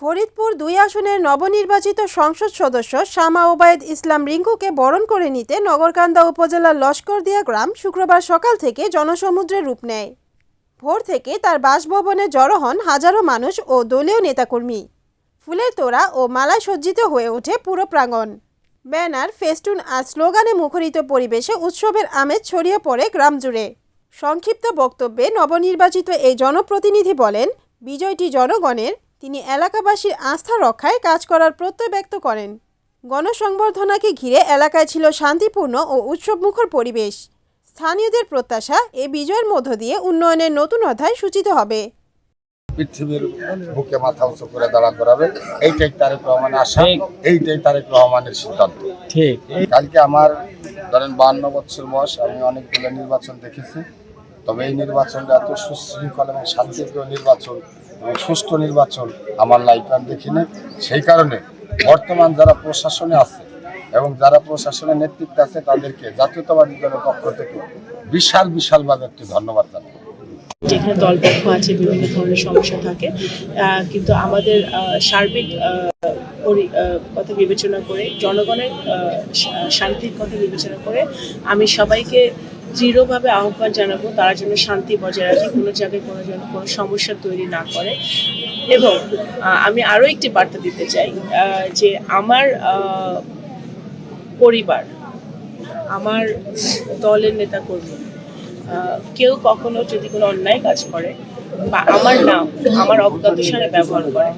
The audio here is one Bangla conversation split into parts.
ফরিদপুর দুই আসনের নবনির্বাচিত সংসদ সদস্য শামা ওবায়েদ ইসলাম রিঙ্কুকে বরণ করে নিতে নগরকান্দা উপজেলার লস্করদিয়া গ্রাম শুক্রবার সকাল থেকে জনসমুদ্রে রূপ নেয়। ভোর থেকে তার বাসভবনে জড়ো হন হাজারো মানুষ ও দলীয় নেতাকর্মী। ফুলের তোড়া ও মালায় সজ্জিত হয়ে ওঠে পুরো প্রাঙ্গণ। ব্যানার, ফেস্টুন আর স্লোগানে মুখরিত পরিবেশে উৎসবের আমেজ ছড়িয়ে পড়ে গ্রাম জুড়ে। সংক্ষিপ্ত বক্তব্যে নবনির্বাচিত এই জনপ্রতিনিধি বলেন, বিজয়টি জনগণের তিনি এলাকাবাসীর আস্থা রক্ষায় কাজ করার প্রত্যয় ব্যক্ত করেন। গণসংবর্ধনাকে ঘিরে এলাকায় ছিল শান্তিপূর্ণ ও উৎসবমুখর পরিবেশ। স্থানীয়দের প্রত্যাশা এ বিজয়ের মধ্য দিয়ে উন্নয়নের নতুন অধ্যায় সূচিত হবে। পৃথিবীর বুকে মাথা উঁচু করে দাঁড়া করাবে। এইটাই তারেক রহমানের আশা এইটাই তারেক রহমানের সিদ্ধান্ত। ঠিক। কালকে আমার ধরেন বাহান্ন বছর বয়স আমি অনেকগুলো নির্বাচন দেখেছি। তবে এই নির্বাচনটা এত সুশৃঙ্খল এবং শান্তিপ্রিয় নির্বাচন সুষ্ঠু নির্বাচন আমার লাইফে আমি দেখিনি। সেই কারণে বর্তমান যারা প্রশাসনে আছে এবং যারা প্রশাসনের নেতৃত্বে আছে, তাদেরকে জাতীয়তাবাদী দলের পক্ষ থেকে বিশাল বিশালভাবে একটি ধন্যবাদ জানাই। যেখানে দলপক্ষ আছে, বিভিন্ন ধরনের সমস্যা থাকে। কিন্তু আমাদের সার্বিক কথা বিবেচনা করে, জনগণের শান্তির কথা বিবেচনা করে আমি সবাইকে দৃঢ়ভাবে আহ্বান জানাব, তারা যেন শান্তি বজায় রাখে, কোনো জায়গায় কোনো যেন কোনো সমস্যা তৈরি না করে। এবং আমি আরও একটি বার্তা দিতে চাই যে আমার পরিবার, আমার দলের নেতাকর্মী কেউ কখনো যদি কোনো অন্যায় কাজ করে বা আমার নাম, আমার অজ্ঞাত সারে ব্যবহার করে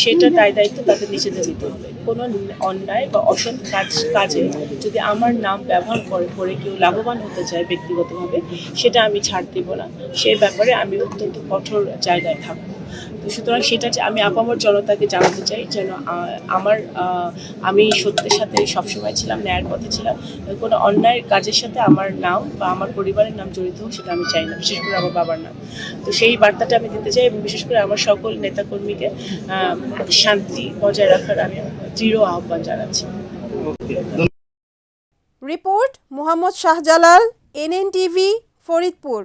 সেটা দায় দায়িত্ব তাদের নিজেদের নিতে হবে। কোনো অন্যায় বা অসৎ কাজ, কাজে যদি আমার নাম ব্যবহার করে করে কেউ লাভবান হতে চায় ব্যক্তিগতভাবে, সেটা আমি ছাড় দেব না। সে ব্যাপারে আমি অত্যন্ত কঠোর জায়গায় থাকব। তো সুতরাং সেটা আমি আপামর জনতাকে জানাতে চাই যেন আমার আমি সত্যের সাথে সবসময় ছিলাম, ন্যায়ের পথে ছিলাম, কোনো অন্যায় কাজের সাথে আমার নাম বা আমার পরিবারের নাম জড়িত হোক সেটা আমি চাই না, বিশেষ করে আমার বাবার নাম। তো সেই বার্তাটা আমি দিতে চাই এবং বিশেষ করে আমার সকল নেতাকর্মীকে শান্তি বজায় রাখার আমি দৃঢ় আহ্বান জানাচ্ছি। Report, Mohammad Shahjalal NNTV Faridpur.